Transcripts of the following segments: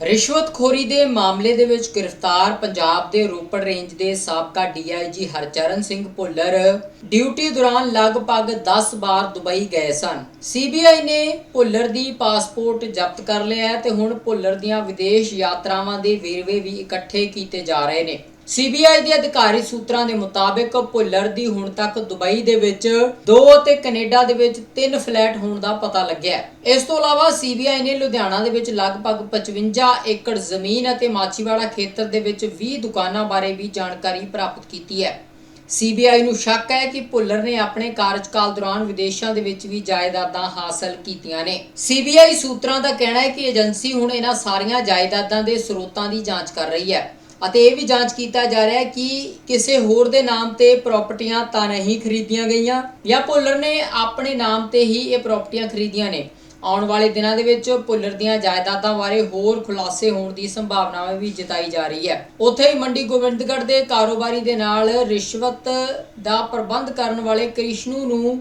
ਰਿਸ਼ਵਤਖੋਰੀ ਦੇ ਮਾਮਲੇ ਦੇ ਵਿੱਚ ਗ੍ਰਿਫਤਾਰ ਪੰਜਾਬ ਦੇ ਰੋਪੜ ਰੇਂਜ ਦੇ ਸਾਬਕਾ ਡੀਆਈਜੀ ਹਰਚਰਨ ਸਿੰਘ ਭੁੱਲਰ ਡਿਊਟੀ ਦੌਰਾਨ ਲਗਭਗ 10 ਵਾਰ ਦੁਬਈ ਗਏ ਸਨ। ਸੀਬੀਆਈ ਨੇ ਭੁੱਲਰ ਦੀ ਪਾਸਪੋਰਟ ਜ਼ਬਤ ਕਰ ਲਿਆ ਹੈ ਤੇ ਹੁਣ ਭੁੱਲਰ ਦੀਆਂ ਵਿਦੇਸ਼ ਯਾਤਰਾਵਾਂ ਦੇ ਵੇਰਵੇ ਵੀ ਇਕੱਠੇ ਕੀਤੇ ਜਾ ਰਹੇ ਨੇ। ਸੀਬੀਆਈ ਦੇ ਅਧਿਕਾਰੀ ਸੂਤਰਾਂ ਦੇ ਮੁਤਾਬਕ ਭੁੱਲਰ ਦੀ ਹੁਣ ਤੱਕ ਦੁਬਈ ਦੇ ਵਿੱਚ ਦੋ ਅਤੇ ਕੈਨੇਡਾ ਦੇ ਵਿੱਚ ਤਿੰਨ ਫਲੈਟ ਹੋਣ ਦਾ ਪਤਾ ਲੱਗਿਆ ਇਸ ਤੋਂ ਇਲਾਵਾ ਸੀਬੀਆਈ ਨੇ ਲੁਧਿਆਣਾ ਦੇ ਵਿੱਚ ਲਗਭਗ 55 ਏਕੜ ਜ਼ਮੀਨ ਅਤੇ ਮਾਚੀਵਾੜਾ ਖੇਤਰ ਦੇ ਵਿੱਚ 20 ਦੁਕਾਨਾਂ ਬਾਰੇ ਵੀ ਜਾਣਕਾਰੀ ਪ੍ਰਾਪਤ ਕੀਤੀ ਹੈ। ਸੀਬੀਆਈ ਨੂੰ ਸ਼ੱਕ ਹੈ ਕਿ ਭੁੱਲਰ ਨੇ ਆਪਣੇ ਕਾਰਜਕਾਲ ਦੌਰਾਨ ਵਿਦੇਸ਼ਾਂ ਦੇ ਵਿੱਚ ਵੀ ਜਾਇਦਾਦਾਂ ਹਾਸਲ ਕੀਤੀਆਂ ਨੇ। ਸੀਬੀਆਈ ਸੂਤਰਾਂ ਦਾ ਕਹਿਣਾ ਹੈ ਕਿ ਏਜੰਸੀ ਹੁਣ ਇਹਨਾਂ ਸਾਰੀਆਂ ਜਾਇਦਾਦਾਂ ਦੇ ਸਰੋਤਾਂ ਦੀ ਜਾਂਚ ਕਰ ਰਹੀ ਹੈ। ਅਤੇ ਇਹ ਵੀ ਜਾਂਚ ਕੀਤਾ ਜਾ ਰਿਹਾ ਹੈ ਕਿ ਕਿਸੇ ਹੋਰ ਦੇ ਨਾਮ ਤੇ ਪ੍ਰਾਪਰਟੀਆਂ ਤਾਂ ਨਹੀਂ ਖਰੀਦੀਆਂ ਗਈਆਂ ਜਾਂ ਭੁੱਲਰ ਨੇ ਆਪਣੇ ਨਾਮ ਤੇ ਹੀ ਇਹ ਪ੍ਰਾਪਰਟੀਆਂ ਖਰੀਦੀਆਂ ਨੇ। ਆਉਣ ਵਾਲੇ ਦਿਨਾਂ ਦੇ ਵਿੱਚ ਭੁੱਲਰ ਦੀਆਂ ਜਾਇਦਾਦਾਂ ਬਾਰੇ ਹੋਰ ਖੁਲਾਸੇ ਹੋਣ ਦੀ ਸੰਭਾਵਨਾਵਾਂ ਵੀ ਜਤਾਈ ਜਾ ਰਹੀ ਹੈ। ਉੱਥੇ ਹੀ ਮੰਡੀ ਗੋਬਿੰਦਗੜ੍ਹ ਦੇ ਕਾਰੋਬਾਰੀ ਦੇ ਨਾਲ ਰਿਸ਼ਵਤ ਦਾ ਪ੍ਰਬੰਧ ਕਰਨ ਵਾਲੇ ਕ੍ਰਿਸ਼ਨੂ ਨੂੰ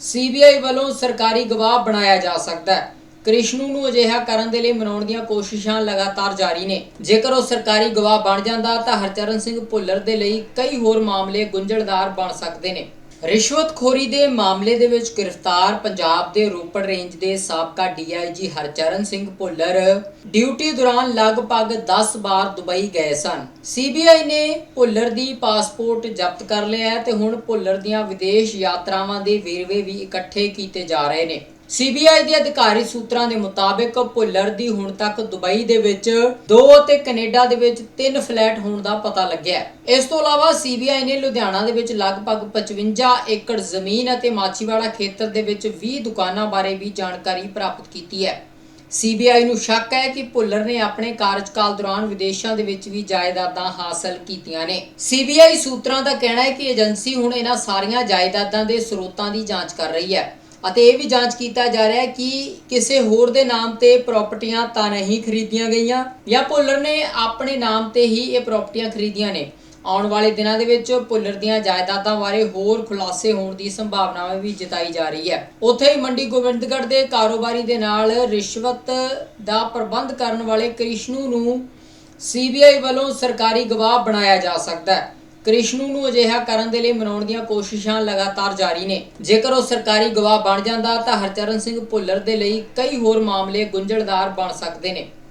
ਸੀਬੀਆਈ ਵੱਲੋਂ ਸਰਕਾਰੀ ਗਵਾਹ ਬਣਾਇਆ ਜਾ ਸਕਦਾ ਹੈ। ਕ੍ਰਿਸ਼ਨੂ ਨੂੰ ਅਜਿਹਾ ਕਰਨ ਦੇ ਲਈ ਮਨਾਉਣ ਦੀਆਂ ਕੋਸ਼ਿਸ਼ਾਂ ਲਗਾਤਾਰ ਜਾਰੀ ਨੇ। ਜੇਕਰ ਉਹ ਸਰਕਾਰੀ ਗਵਾਹ ਬਣ ਜਾਂਦਾ ਤਾਂ ਹਰਚਰਨ ਸਿੰਘ ਭੁੱਲਰ ਦੇ ਲਈ ਕਈ ਹੋਰ ਮਾਮਲੇ ਗੁੰਝਲਦਾਰ ਬਣ ਸਕਦੇ ਨੇ। ਰਿਸ਼ਵਤਖੋਰੀ ਦੇ ਮਾਮਲੇ ਦੇ ਵਿੱਚ ਗ੍ਰਿਫਤਾਰ ਪੰਜਾਬ ਦੇ ਰੋਪੜ ਰੇਂਜ ਦੇ ਸਾਬਕਾ ਡੀਆਈਜੀ ਹਰਚਰਨ ਸਿੰਘ ਭੁੱਲਰ ਡਿਊਟੀ ਦੌਰਾਨ ਲਗਭਗ 10 ਵਾਰ ਦੁਬਈ ਗਏ ਸਨ। ਸੀਬੀਆਈ ਨੇ ਭੁੱਲਰ ਦੀ ਪਾਸਪੋਰਟ ਜ਼ਬਤ ਕਰ ਲਿਆ ਤੇ ਹੁਣ ਭੁੱਲਰ ਦੀਆਂ ਵਿਦੇਸ਼ ਯਾਤਰਾਵਾਂ ਦੇ ਵੇਰਵੇ ਵੀ ਇਕੱਠੇ ਕੀਤੇ ਜਾ ਰਹੇ ਨੇ। ਸੀਬੀਆਈ ਦੇ ਅਧਿਕਾਰੀ ਸੂਤਰਾਂ ਦੇ ਮੁਤਾਬਕ ਭੁੱਲਰ ਦੀ ਹੁਣ ਤੱਕ ਦੁਬਈ ਦੇ ਵਿੱਚ ਦੋ ਅਤੇ ਕੈਨੇਡਾ ਦੇ ਵਿੱਚ ਤਿੰਨ ਫਲੈਟ ਹੋਣ ਦਾ ਪਤਾ ਲੱਗਿਆ ਇਸ ਤੋਂ ਇਲਾਵਾ ਸੀਬੀਆਈ ਨੇ ਲੁਧਿਆਣਾ ਦੇ ਵਿੱਚ ਲਗਭਗ 55 ਏਕੜ ਜ਼ਮੀਨ ਅਤੇ ਮਾਚੀਵਾੜਾ ਖੇਤਰ ਦੇ ਵਿੱਚ 20 ਦੁਕਾਨਾਂ ਬਾਰੇ ਵੀ ਜਾਣਕਾਰੀ ਪ੍ਰਾਪਤ ਕੀਤੀ ਹੈ। ਸੀਬੀਆਈ ਨੂੰ ਸ਼ੱਕ ਹੈ ਕਿ ਭੁੱਲਰ ਨੇ ਆਪਣੇ ਕਾਰਜਕਾਲ ਦੌਰਾਨ ਵਿਦੇਸ਼ਾਂ ਦੇ ਵਿੱਚ ਵੀ ਜਾਇਦਾਦਾਂ ਹਾਸਲ ਕੀਤੀਆਂ ਨੇ। ਸੀਬੀਆਈ ਸੂਤਰਾਂ ਦਾ ਕਹਿਣਾ ਹੈ ਕਿ ਏਜੰਸੀ ਹੁਣ ਇਹਨਾਂ ਸਾਰੀਆਂ ਜਾਇਦਾਦਾਂ ਦੇ ਸਰੋਤਾਂ ਦੀ ਜਾਂਚ ਕਰ ਰਹੀ ਹੈ। ਅਤੇ ਇਹ ਵੀ ਜਾਂਚ ਕੀਤਾ ਜਾ ਰਿਹਾ ਹੈ ਕਿ ਕਿਸੇ ਹੋਰ ਦੇ ਨਾਮ ਤੇ ਪ੍ਰਾਪਰਟੀਆਂ ਤਾਂ ਨਹੀਂ ਖਰੀਦੀਆਂ ਗਈਆਂ ਜਾਂ ਭੁੱਲਰ ਨੇ ਆਪਣੇ ਨਾਮ ਤੇ ਹੀ ਇਹ ਪ੍ਰਾਪਰਟੀਆਂ ਖਰੀਦੀਆਂ ਨੇ। ਆਉਣ ਵਾਲੇ ਦਿਨਾਂ ਦੇ ਵਿੱਚ ਭੁੱਲਰ ਦੀਆਂ ਜਾਇਦਾਦਾਂ ਬਾਰੇ ਹੋਰ ਖੁਲਾਸੇ ਹੋਣ ਦੀ ਸੰਭਾਵਨਾਵਾਂ ਵੀ ਜਤਾਈ ਜਾ ਰਹੀ ਹੈ। ਉੱਥੇ ਹੀ ਮੰਡੀ ਗੋਬਿੰਦਗੜ੍ਹ ਦੇ ਕਾਰੋਬਾਰੀ ਦੇ ਨਾਲ ਰਿਸ਼ਵਤ ਦਾ ਪ੍ਰਬੰਧ ਕਰਨ ਵਾਲੇ ਕ੍ਰਿਸ਼ਨੂ ਨੂੰ ਸੀਬੀਆਈ ਵੱਲੋਂ ਸਰਕਾਰੀ ਗਵਾਹ ਬਣਾਇਆ ਜਾ ਸਕਦਾ ਹੈ। ਕ੍ਰਿਸ਼ਨੂ ਨੂੰ ਅਜਿਹਾ ਕਰਨ ਦੇ ਲਈ ਮਨਾਉਣ ਦੀਆਂ ਕੋਸ਼ਿਸ਼ਾਂ ਲਗਾਤਾਰ ਜਾਰੀ ਨੇ। ਜੇਕਰ ਉਹ ਸਰਕਾਰੀ ਗਵਾਹ ਬਣ ਜਾਂਦਾ ਤਾਂ ਹਰਚਰਨ ਸਿੰਘ ਭੁੱਲਰ ਦੇ ਲਈ ਕਈ ਹੋਰ ਮਾਮਲੇ ਗੁੰਝਲਦਾਰ ਬਣ ਸਕਦੇ ਨੇ।